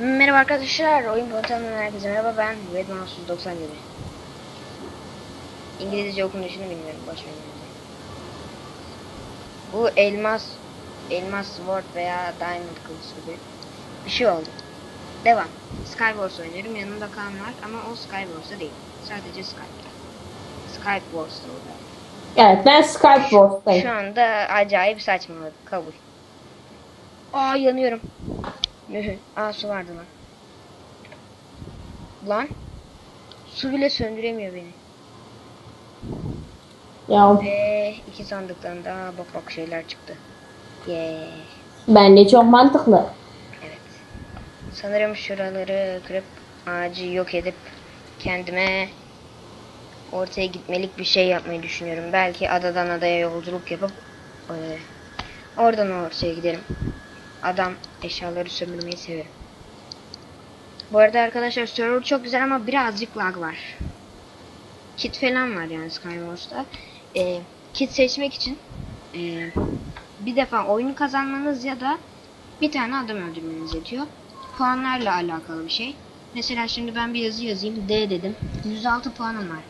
Merhaba arkadaşlar, oyun portalından herkese merhaba ben Redman 97 İngilizce okunuşunu bilmiyorum, boş verin. Bu elmas, elmas sword veya diamond kılıç gibi bir şey oldu. Devam. Skywars oynuyorum, yanımda Kaan var ama o Skywars'ta değil. Sadece Skype'da. Skywars'ta o da. Evet ben Skype Boss'tayım. Şu anda acayip saçmaladık, kabul. Aa yanıyorum. Aa su vardı lan. Lan. Su bile söndüremiyor beni. Ya Ve iki sandıktan daha bak bak şeyler çıktı. Yeah. bence çok mantıklı. Evet. Sanırım şuraları kırıp ağacı yok edip kendime ortaya gitmelik bir şey yapmayı düşünüyorum. Belki adadan adaya yolculuk yapıp eee, oradan ortaya giderim. Adam eşyaları sömürmeyi severim. Bu arada arkadaşlar server çok güzel ama birazcık lag var. Kit falan var yani Skywars'ta. Eee, kit seçmek için eee, bir defa oyunu kazanmanız ya da bir tane adam öldürmeniz yetiyor. Puanlarla alakalı bir şey. Mesela şimdi ben bir yazı yazayım. D dedim. 106 puanım var.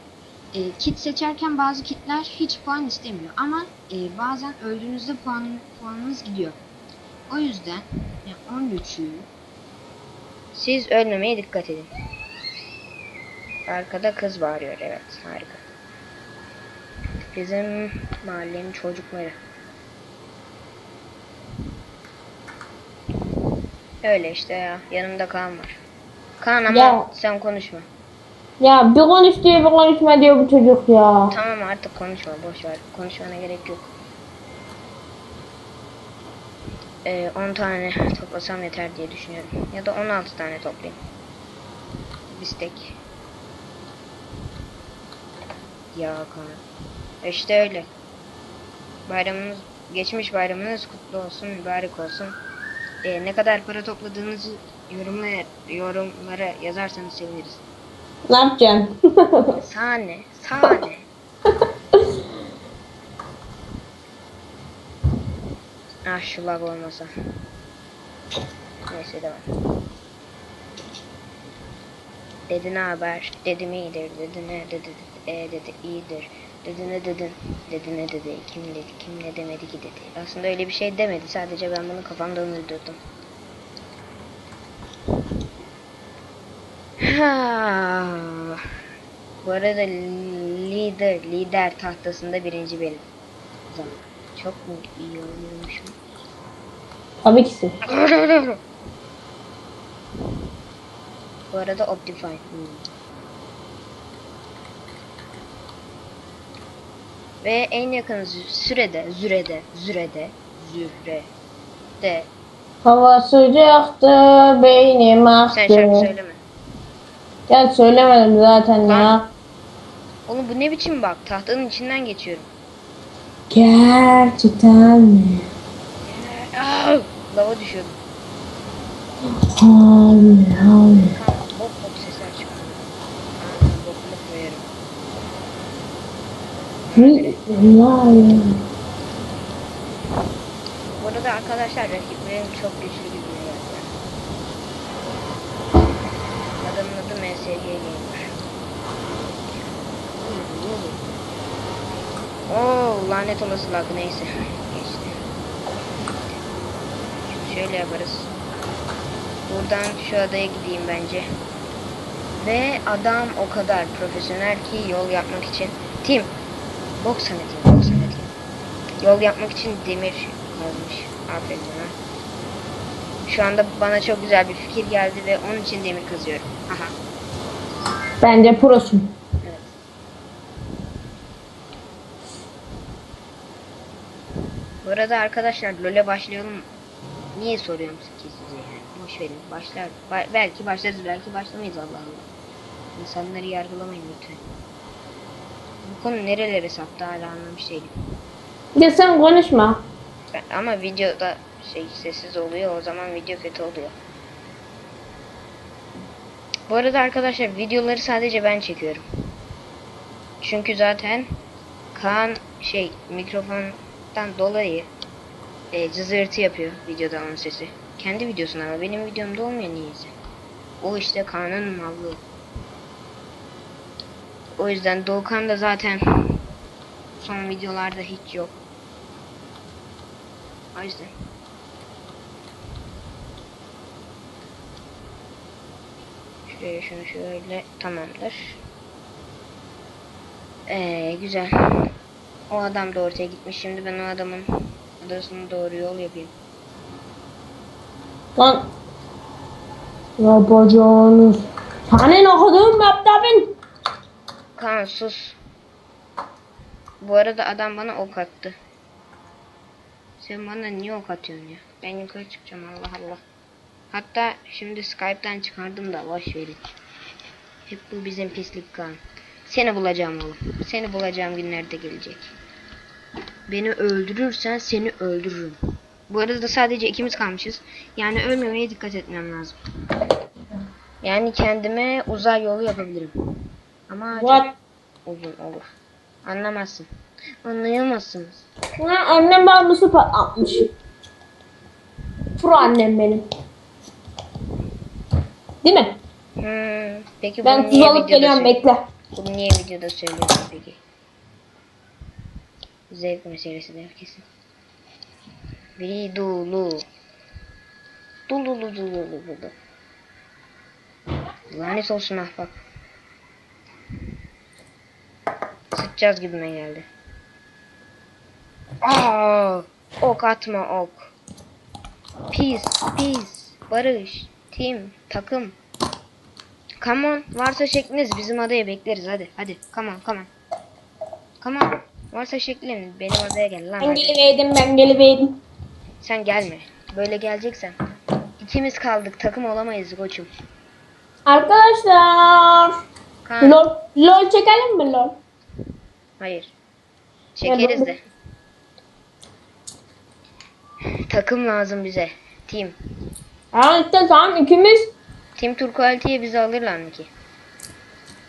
E, kit seçerken bazı kitler hiç puan istemiyor. Ama e, bazen öldüğünüzde puan, puanınız gidiyor. O yüzden yani 13'ü siz ölmemeye dikkat edin. Arkada kız bağırıyor. Evet harika. Bizim mahallenin çocukları. Öyle işte ya. Yanımda Kaan var. Kaan ama Ya. sen konuşma. Ya bir konuş diyor bir konuşma diyor bu çocuk ya. Tamam artık konuşma. Boş ver. Konuşmana gerek yok. Ee, 10 tane toplasam yeter diye düşünüyorum. Ya da 16 tane toplayayım. Bistek. Ya Kaan. İşte öyle. Bayramınız, geçmiş bayramınız kutlu olsun, mübarek olsun. Ee, ne kadar para topladığınızı yorumlara, yorumlara yazarsanız seviniriz. Ne yapacaksın? Sahne, sahne. Ah şu lag olmasa. Neyse devam. Dedi ne haber? Dedim iyidir. Dedi ne? Dedi. E dedi iyidir. Dedi ne dedin? Dedi ne dedi? Kim dedi? Kim ne demedi ki dedi. Aslında öyle bir şey demedi. Sadece ben bunu kafamda uydurdum. Ha. Bu arada lider lider tahtasında birinci benim. Zaman. Çok mu iyi oynuyormuşum? Tabii ki. Bu arada Optifine. Hmm. Ve en yakın sürede, zürede, zürede, zürede. Hava sıcaktı beynim aktı. Sen şarkı söyleme. Ya söylemedim zaten ya. Lan. Oğlum bu ne biçim bak tahtanın içinden geçiyorum. Gerçekten mi? Lava düşüyordum. Hayır hayır. Tamam, bok bok sesler çıkıyor. Aa, bokumu koyarım. Hayır. Bu arada arkadaşlar rakiplerim çok güçlü gibi geldi. Adamın adı MSG Gamer. Oo lanet olası lag neyse. Geçti. Şöyle yaparız. Buradan şu adaya gideyim bence. Ve adam o kadar profesyonel ki yol yapmak için. Tim. Bok sana Tim. Bok sana Tim. Yol yapmak için demir yazmış. Aferin sana. Şu anda bana çok güzel bir fikir geldi ve onun için demir kazıyorum. Aha. Bence prosun. Bu arada arkadaşlar LoL'e başlayalım. Niye soruyorum ki size yani? Boş verin. Başlar. Ba- belki başlarız belki başlamayız Allah Allah. İnsanları yargılamayın lütfen. Bu konu nerelere saptı hala anlamış değilim. Ya sen konuşma. Ben- ama videoda şey sessiz oluyor o zaman video kötü oluyor. Bu arada arkadaşlar videoları sadece ben çekiyorum. Çünkü zaten Kaan şey mikrofondan dolayı e, cızırtı yapıyor videoda onun sesi. Kendi videosunda ama benim videomda olmuyor niyeyse. O işte Kaan'ın mallığı. O yüzden Doğukan da zaten son videolarda hiç yok. O yüzden. Şuraya şunu şöyle tamamdır. Ee, güzel. O adam da ortaya gitmiş. Şimdi ben o adamın adasına doğru yol yapayım. Lan. Yapacağınız. Senin okuduğun mektabın. Kaan sus. Bu arada adam bana ok attı. Sen bana niye ok atıyorsun ya? Ben yukarı çıkacağım Allah Allah. Hatta şimdi Skype'den çıkardım da boş verin. Hep bu bizim pislik Kaan. Seni bulacağım oğlum. Seni bulacağım günlerde gelecek. Beni öldürürsen seni öldürürüm. Bu arada sadece ikimiz kalmışız. Yani ölmemeye dikkat etmem lazım. Yani kendime uzay yolu yapabilirim. Ama What? uzun olur. Anlamazsın. Anlayamazsınız. Lan annem bana su patlatmış. Pro annem benim. Değil mi? Hmm, peki Ben bunu tuz niye alıp videoda geliyorum söyle- bekle. Bunu niye videoda söylüyorsun peki? Zevk meselesi de herkesin. Biri dolu. Dolu dolu dolu dolu dolu. Lanet olsun ahbap. Sıçacağız gibime geldi. Aa, ok atma ok. Peace, peace, barış, team, takım. Come on, varsa şekliniz bizim adaya bekleriz hadi. Hadi, come on, come on. Come on, varsa şeklin benim adaya gel lan Ben hadi. geliveydim ben geliveydim. Sen gelme. Böyle geleceksen. ikimiz kaldık, takım olamayız koçum. Arkadaşlar. Kaan, Lol, lol çekelim mi lol? hayır. Çekeriz de. Takım lazım bize. Team. Ya işte tamam ikimiz. Team Turquoise bizi alırlar mı ki?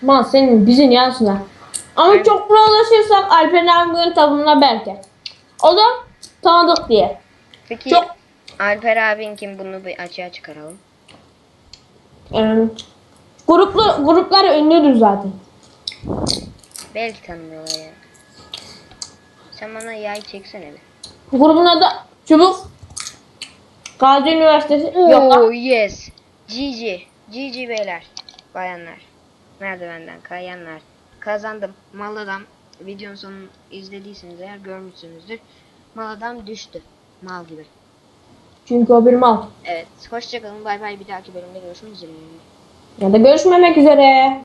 Man senin bizi niye alsınlar? Ama çok pro ulaşırsak Alper abinin tadına belki. O da tanıdık diye. Peki Çok- Alper abin kim bunu bir açığa çıkaralım. Ee, gruplu, gruplar ünlüdür zaten. Belki tanımıyorlar ya. Sen bana yay çeksene bir. Grubun adı Çubuk. Gazi Üniversitesi. Yok Oo lan. yes. GG. GG beyler. Bayanlar. Merdivenden kayanlar. Kazandım. Mal adam. Videonun sonunu izlediyseniz eğer görmüşsünüzdür. Mal adam düştü. Mal gibi. Çünkü o bir mal. Evet. Hoşçakalın. Bay bay. Bir dahaki bölümde görüşmek üzere. Ya da görüşmemek üzere.